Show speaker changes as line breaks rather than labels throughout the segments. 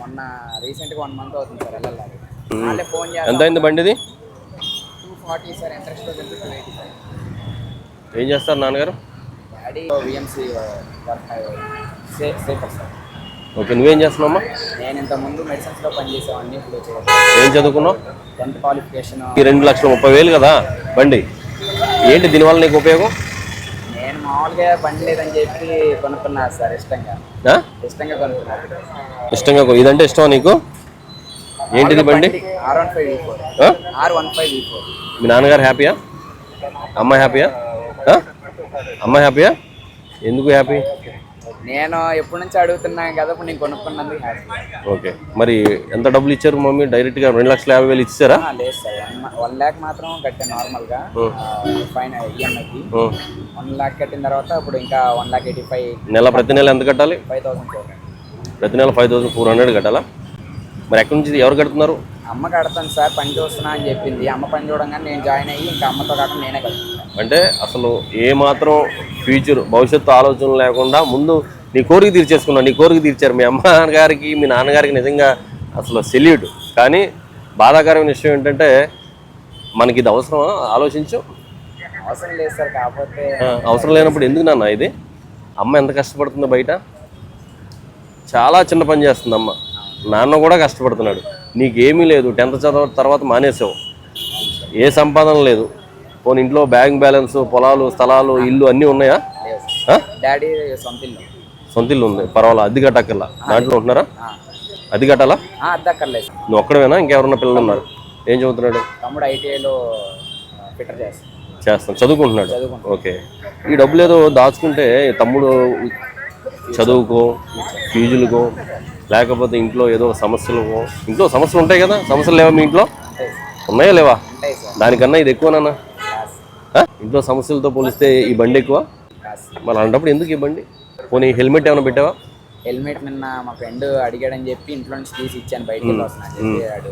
మొన్న రీసెంట్గా one month అవుతుంది సార్ వెళ్ళాలి వాళ్ళే ఫోన్
ఎంత అయింది బండిది?
Two forty sir interest two eighty sir.
ఏం చేస్తారు నాన్నగారు?
డాడీ విఎంసీ వర్క్ సేఫర్ సార్.
ఓకే నువ్వేం చేస్తున్నావమ్మా?
నేను ఇంతకుముందు మెడిసిన్స్లో పనిచేసేవాడిని ఇప్పుడు
ఏం చదువుకున్నావు?
Tenth qualification.
ఈ రెండు లక్షల ముప్పై వేలు కదా బండి. ఏంటి దీనివల్ల నీకు ఉపయోగం?
మామూలుగా బండి లేదని చెప్పి కొనుక్కున్నా సార్ ఇష్టంగా? ఇష్టంగా కొనుక్కున్నాను
ఇష్టంగా ఇదంటే ఇష్టమా నీకు? ఏంటిది బండి?
R one five? R one five
మీ నాన్నగారు హ్యాపీయా? అమ్మ హ్యాపీయా? ఆ? అమ్మ హ్యాపీయా? ఎందుకు హ్యాపీ?
నేను ఎప్పటి నుంచి అడుగుతున్నాను కదా ఇప్పుడు నేను కొనుక్కున్నందుకు హ్యాపీ.
ఓకే. మరి ఎంత డబ్బులు ఇచ్చారు మమ్మీ? డైరెక్ట్గా రెండు లక్షల యాభై వేలు ఇచ్చారా
లేదు సార్. వన్ ల్యాక్ మాత్రం కట్టాను నార్మల్గా. ఫైన్ ఈఎంఐకి. వన్ ల్యాక్ కట్టిన తర్వాత ఇప్పుడు ఇంకా వన్ ల్యాక్ ఎయిటీ ఫైవ్.
నెల ప్రతి నెల ఎంత కట్టాలి?
ఫైవ్ థౌసండ్ ఫోర్
ప్రతి నెల ఫైవ్ థౌసండ్ ఫోర్ హండ్రెడ్ కట్టాలా? మరి ఎక్కడి నుంచి ఎవరు కడుతున్నారు?
అమ్మ కడతాను సార్ పని చూస్తున్నా అని చెప్పింది. అమ్మ పని చూడంగానే నేను జాయిన్ అయ్యి ఇంకా అమ్మతో కాకుండా నేనే కడుతున్నాను
అంటే అసలు ఏ మాత్రం ఫ్యూచర్ భవిష్యత్తు ఆలోచన లేకుండా ముందు నీ కోరిక తీర్చేసుకున్నావు నీ కోరిక తీర్చారు. మీ అమ్మ గారికి మీ నాన్నగారికి నిజంగా అసలు సెల్యూట్. కానీ బాధాకరమైన విషయం ఏంటంటే మనకి ఇది అవసరమా? ఆలోచించు.
అవసరం లేదు సార్ కాకపోతే
అవసరం లేనప్పుడు ఎందుకు నాన్న ఇది? అమ్మ ఎంత కష్టపడుతుందో బయట? చాలా చిన్న పని చేస్తుంది అమ్మ. నాన్న కూడా కష్టపడుతున్నాడు. నీకేమీ లేదు టెన్త్ చదవ తర్వాత మానేసావు. ఏ సంపాదన లేదు. పోనీ ఇంట్లో బ్యాంక్ బ్యాలెన్స్ పొలాలు స్థలాలు ఇల్లు అన్నీ ఉన్నాయా?
డాడీ సొంత ఇల్లు
సొంత ఇల్లు ఉంది. పర్వాలేదు అద్దె కట్టక్కర్లా? దాంట్లో ఉంటున్నారా. అద్దె కట్టాలా?
అద్దక్కర్లేదు
నువ్వు ఒక్కడవేనా? ఇంకెవరన్నా పిల్లలు ఉన్నారు ఏం చదువుతున్నాడు?
తమ్ముడు ఐటీఐలో ఫిటర్ చేస్తాను
చేస్తాను చదువుకుంటున్నాడు. ఓకే. ఈ డబ్బులు ఏదో దాచుకుంటే తమ్ముడు చదువుకో ఫీజులకో లేకపోతే ఇంట్లో ఏదో సమస్యలకో. ఇంట్లో సమస్యలు ఉంటాయి కదా? సమస్యలు లేవా మీ ఇంట్లో? ఉన్నాయా లేవా? దానికన్నా ఇది ఎక్కువనా ఇంట్లో సమస్యలతో పోలిస్తే ఈ బండి ఎక్కువ? మరి అలాంటప్పుడు ఎందుకు ఈ బండి? పోనీ హెల్మెట్ ఏమైనా పెట్టావా?
హెల్మెట్ నిన్న మా ఫ్రెండ్ అడిగాడని చెప్పి ఇంట్లో నుంచి తీసి ఇచ్చాను బయటికి వెళ్ళి వస్తున్నా అని చెప్పి ఆడు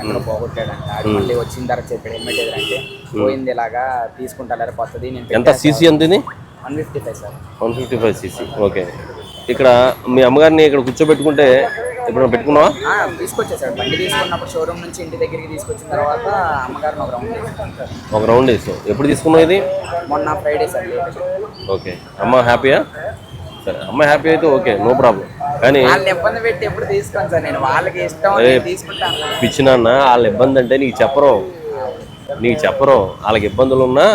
ఎక్కడ పోగొట్టాడంట. ఆడు మళ్ళీ వచ్చిన తర్వాత చెప్పాడు హెల్మెట్ ఎదురంటే పోయింది ఇలాగా తీసుకుంటా కొత్తది నేను
ఎంత? సీసీ ఎంత
one fifty five sir.
One fifty five CC okay. ఇక్కడ మీ అమ్మగారిని ఇక్కడ కూర్చోబెట్టుకుంటే ఇప్పుడు పెట్టుకున్నావా?
తీసుకొచ్చేసాడు. బండి తీసుకున్నప్పుడు షోరూమ్ నుంచి ఇంటి దగ్గరికి తీసుకొచ్చిన తర్వాత అమ్మగారిని ఒక రౌండ్
ఒక రౌండ్ వేసావు ఎప్పుడు తీసుకున్నావు ఇది?
మొన్న ఫ్రైడే సార్.
ఓకే. అమ్మ హ్యాపీయా? సరే అమ్మ హ్యాపీ అయితే ఓకే నో ప్రాబ్లం. కానీ
ఇబ్బంది పెట్టి ఎప్పుడు తీసుకోను సార్. నేను వాళ్ళకి ఇష్టం తీసుకుంటాను
పిచ్చి నాన్న వాళ్ళ ఇబ్బంది అంటే నీకు చెప్పరు. నీకు చెప్పరు. వాళ్ళకి ఇబ్బందులు ఉన్నా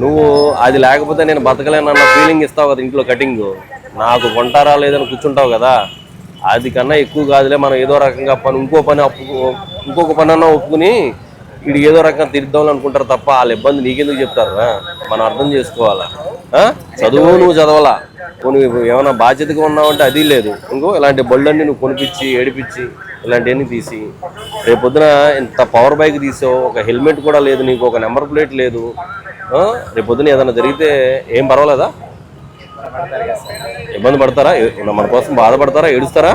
నువ్వు అది లేకపోతే నేను బతకలేనన్న ఫీలింగ్ ఇస్తావు కదా ఇంట్లో కటింగ్ నాకు కొంటారా లేదని కూర్చుంటావు కదా. అది కన్నా ఎక్కువ కాదులే మనం ఏదో రకంగా పని ఇంకో పని అప్పు ఇంకొక పని అన్నా ఒప్పుకుని వీడు ఏదో రకంగా తీర్దాం అనుకుంటారు తప్ప వాళ్ళ ఇబ్బంది నీకెందుకు చెప్తారు మనం అర్థం చేసుకోవాలా? చదువు నువ్వు చదవాలా? నువ్వు ఏమైనా బాధ్యతగా ఉన్నావంటే అది లేదు. ఇంకో ఇలాంటి బళ్ళన్నీ నువ్వు కొనిపించి ఏడిపించి ఇలాంటివన్నీ తీసి రేపు పొద్దున ఇంత పవర్ బైక్ తీసావు ఒక హెల్మెట్ కూడా లేదు నీకు ఒక నెంబర్ ప్లేట్ లేదు రేపు పొద్దున ఏదైనా జరిగితే ఏం పర్వాలేదా? ఇబ్బంది పడతారా? మన కోసం బాధపడతారా? ఏడుస్తారా?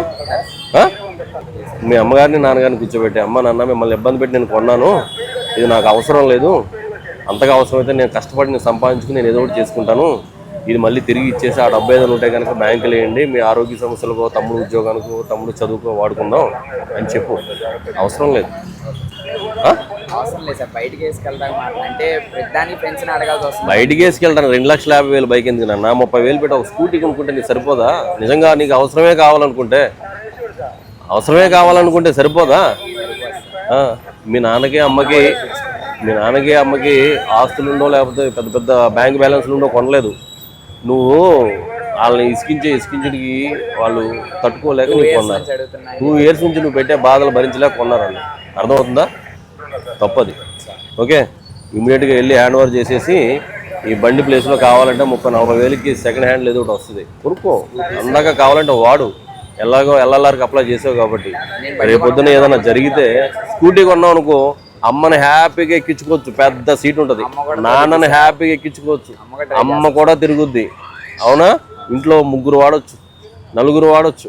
మీ అమ్మగారిని నాన్నగారిని కూర్చోబెట్టి అమ్మ నాన్న మిమ్మల్ని ఇబ్బంది పెట్టి నేను కొన్నాను. ఇది నాకు అవసరం లేదు. అంతగా అవసరమైతే నేను కష్టపడి నేను సంపాదించుకుని నేను ఏదో ఒకటి చేసుకుంటాను. ఇది మళ్ళీ తిరిగి ఇచ్చేసి ఆ డబ్బు ఏదైనా ఉంటే కనుక బ్యాంకులు వేయండి. మీ ఆరోగ్య సమస్యలకో తమ్ముడు ఉద్యోగానికో తమ్ముడు చదువుకో వాడుకుందాం అని చెప్పు. అవసరం లేదు.
బయటికి
వేసుకెళ్తాను రెండు లక్షల యాభై వేలు బైక్ ఎందుకు నాన్న? ముప్పై వేలు పెట్టి ఒక స్కూటీ కొనుక్కుంటే నీకు సరిపోదా? నిజంగా నీకు అవసరమే కావాలనుకుంటే. అవసరమే కావాలనుకుంటే సరిపోదా? మీ నాన్నకి అమ్మకి మీ నాన్నకి అమ్మకి ఆస్తులు ఉండో లేకపోతే పెద్ద పెద్ద బ్యాంక్ బ్యాలెన్స్లు ఉండో కొనలేదు. నువ్వు వాళ్ళని ఇసుకించే ఇసుకించుడికి వాళ్ళు తట్టుకోలేక నీకు కొన్నారు. టూ ఇయర్స్ నుంచి నువ్వు పెట్టే బాధలు భరించలేక కొన్నారు వాళ్ళు అర్థమవుతుందా? తప్పది. ఓకే? ఇమీడియట్గా వెళ్ళి హ్యాండ్ ఓవర్ చేసేసి ఈ బండి ప్లేస్లో కావాలంటే ముప్పై నలభై వేలకి సెకండ్ హ్యాండ్ ఏదో ఒకటి వస్తుంది. కొనుక్కో. అందాక కావాలంటే వాడు. ఎలాగో ఎల్ఎల్ఆర్కి అప్లై చేసావు కాబట్టి. రేపు పొద్దున ఏదైనా జరిగితే స్కూటీ కొన్నావు అనుకో అమ్మని హ్యాపీగా ఎక్కించుకోవచ్చు. పెద్ద సీట్ ఉంటుంది. నాన్నని హ్యాపీగా ఎక్కించుకోవచ్చు. అమ్మ కూడా తిరుగుద్ది. అవునా? ఇంట్లో ముగ్గురు వాడొచ్చు. నలుగురు వాడొచ్చు.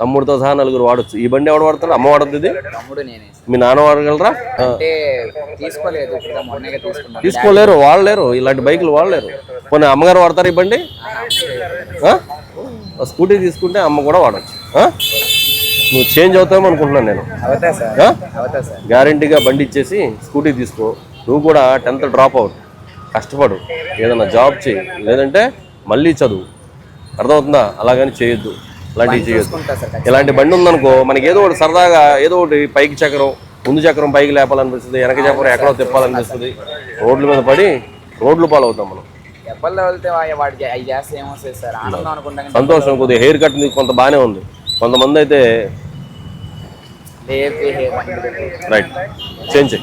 తమ్ముడితో సహా.
నలుగురు వాడొచ్చు. ఈ బండి ఎవడు వాడతాడు అమ్మ వాడుతుంది. మీ నాన్న వాడగలరా? తీసుకోలేరు వాడలేరు. ఇలాంటి బైకులు వాడలేరు. పోనీ అమ్మగారు వాడతారు ఈ బండి? స్కూటీ తీసుకుంటే అమ్మ కూడా వాడచ్చు? నువ్వు చేంజ్ అవుతావు అనుకుంటున్నాను నేను. గ్యారంటీగా బండి ఇచ్చేసి స్కూటీ తీసుకో. నువ్వు కూడా టెన్త్ డ్రాప్ అవుట్. కష్టపడు. ఏదైనా జాబ్ చేయి లేదంటే మళ్ళీ చదువు. అర్థమవుతుందా? అలాగని చేయొద్దు. అలాంటివి చేయొద్దు. ఇలాంటి బండి ఉందనుకో మనకి ఏదో ఒకటి సరదాగా ఏదో ఒకటి పైకి చక్రం ముందు చక్రం పైకి లేపాలనిపిస్తుంది వెనక చక్రం ఎక్కడో తిప్పాలనిపిస్తుంది. రోడ్ల మీద పడి రోడ్లు పాలవుతాం మనం. సంతోషం కొద్దిగా హెయిర్ కట్ కొంత బాగానే ఉంది. కొంతమంది అయితే రైట్ చేంజ్